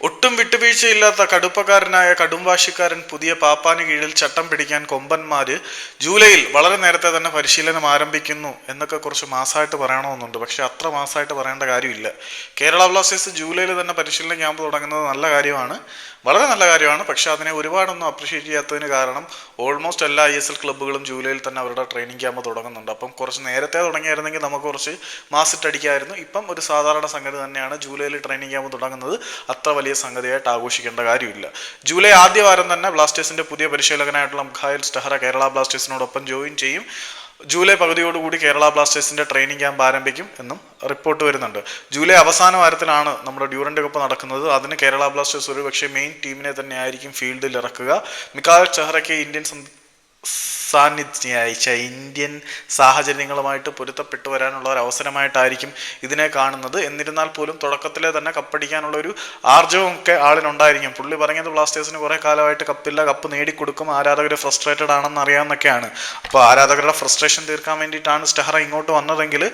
ও ഒട്ടും വിട്ടുവീഴ്ചയില്ലാത്ത കടുപ്പക്കാരനായ കടുംവാശിക്കാരൻ പുതിയ പാപ്പാന് കീഴിൽ ചട്ടം പിടിക്കാൻ കൊമ്പന്മാര് ജൂലൈയിൽ വളരെ നേരത്തെ തന്നെ പരിശീലനം ആരംഭിക്കുന്നു എന്നൊക്കെ കുറച്ച് മാസമായിട്ട് പറയണമെന്നുണ്ട്. പക്ഷെ അത്ര മാസമായിട്ട് പറയേണ്ട കാര്യമില്ല. കേരള ബ്ലാസ്റ്റേഴ്സ് ജൂലൈയിൽ തന്നെ പരിശീലന ക്യാമ്പ് തുടങ്ങുന്നത് നല്ല കാര്യമാണ്. വളരെ നല്ല കാര്യമാണ്. പക്ഷെ അതിനെ ഒരുപാടൊന്നും അപ്രീഷിയേറ്റ് ചെയ്യാത്തതിന് കാരണം ഓൾമോസ്റ്റ് എല്ലാ ഐ എസ് എൽ ക്ലബ്ബുകളും ജൂലൈയിൽ തന്നെ അവരുടെ ട്രെയിനിങ് ക്യാമ്പ് തുടങ്ങുന്നുണ്ട്. അപ്പം കുറച്ച് നേരത്തെ തുടങ്ങിയായിരുന്നെങ്കിൽ നമുക്ക് കുറച്ച് മാസിട്ടടിക്കായിരുന്നു. ഇപ്പം ഒരു സാധാരണ സംഗതി തന്നെയാണ് ജൂലൈയിൽ ട്രെയിനിങ് ക്യാമ്പ് തുടങ്ങുന്നത്. അത്ര വലിയ സംഗതിയായിട്ട് ആഘോഷിക്കേണ്ട കാര്യമില്ല. ജൂലൈ ആദ്യവാരം തന്നെ ബ്ലാസ്റ്റേഴ്സിന്റെ പുതിയ പരിശീലകനായിട്ടുള്ള മുഖായൽ സ്റ്റഹറ കേരള ബ്ലാസ്റ്റേഴ്സിനോടൊപ്പം ജോയിൻ ചെയ്യും. ജൂലൈ പകുതിയോടുകൂടി കേരള ബ്ലാസ്റ്റേഴ്സിന്റെ ട്രെയിനിങ് ക്യാമ്പ് ആരംഭിക്കും എന്നും റിപ്പോർട്ട് വരുന്നുണ്ട്. ജൂലൈ അവസാന വാരത്തിലാണ് നമ്മുടെ ഡ്യൂറന്റ് കപ്പ് നടക്കുന്നത്. അതിന് കേരള ബ്ലാസ്റ്റേഴ്സ് ഒരു പക്ഷേ മെയിൻ ടീമിനെ തന്നെ ആയിരിക്കും ഫീൽഡിൽ ഇറക്കുക. മിക്കാൽ ചെഹ്റയ്ക്ക് ഇന്ത്യൻ സം- സാന്നിധ്യ ഇന്ത്യൻ സാഹചര്യങ്ങളുമായിട്ട് പൊരുത്തപ്പെട്ടു വരാനുള്ള ഒരു അവസരമായിട്ടായിരിക്കും ഇതിനെ കാണുന്നത്. എന്നിരുന്നാൽ പോലും തുടക്കത്തിലെ തന്നെ കപ്പടിക്കാനുള്ള ഒരു ആർജവും ഒക്കെ ആളിനുണ്ടായിരിക്കും പുള്ളി പറഞ്ഞത് ബ്ലാസ്റ്റേഴ്സിന് കുറേ കാലമായിട്ട് കപ്പില്ല കപ്പ് നേടിക്കൊടുക്കും ആരാധകർ ഫ്രസ്ട്രേറ്റഡ് ആണെന്ന് അറിയാമെന്നൊക്കെയാണ് അപ്പോൾ ആരാധകരുടെ ഫ്രസ്ട്രേഷൻ തീർക്കാൻ വേണ്ടിയിട്ടാണ് സ്റ്റെഹറ ഇങ്ങോട്ട് വന്നതെങ്കിൽ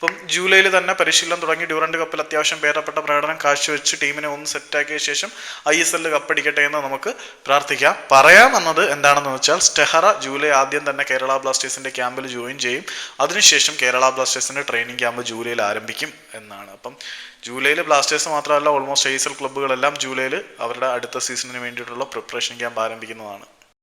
ഇപ്പം ജൂലൈയിൽ തന്നെ പരിശീലനം തുടങ്ങി. ഡ്യൂറൻഡ് കപ്പിൽ അത്യാവശ്യം ഭേദപ്പെട്ട പ്രകടനം കാഴ്ചവെച്ച് ടീമിനെ ഒന്ന് സെറ്റാക്കിയ ശേഷം ഐ എസ് എല്ലിൽ കപ്പടിക്കട്ടെ എന്ന് നമുക്ക് പ്രാർത്ഥിക്കാം. പറയാമെന്നത് എന്താണെന്ന് വെച്ചാൽ സ്റ്റെഹറ ജൂലൈ ആദ്യം തന്നെ കേരള ബ്ലാസ്റ്റേഴ്സിന്റെ ക്യാമ്പിൽ ജോയിൻ ചെയ്യും. അതിനുശേഷം കേരള ബ്ലാസ്റ്റേഴ്സിന്റെ ട്രെയിനിങ് ക്യാമ്പ് ജൂലൈയിൽ ആരംഭിക്കും എന്നാണ്. അപ്പം ജൂലൈയിൽ ബ്ലാസ്റ്റേഴ്സ് മാത്രമല്ല ഓൾമോസ്റ്റ് ഐ എസ് എൽ ക്ലബ്ബുകളെല്ലാം ജൂലൈയിൽ അവരുടെ അടുത്ത സീസണിന് വേണ്ടിയിട്ടുള്ള പ്രിപ്പറേഷൻ ക്യാമ്പ് ആരംഭിക്കുന്നതാണ്.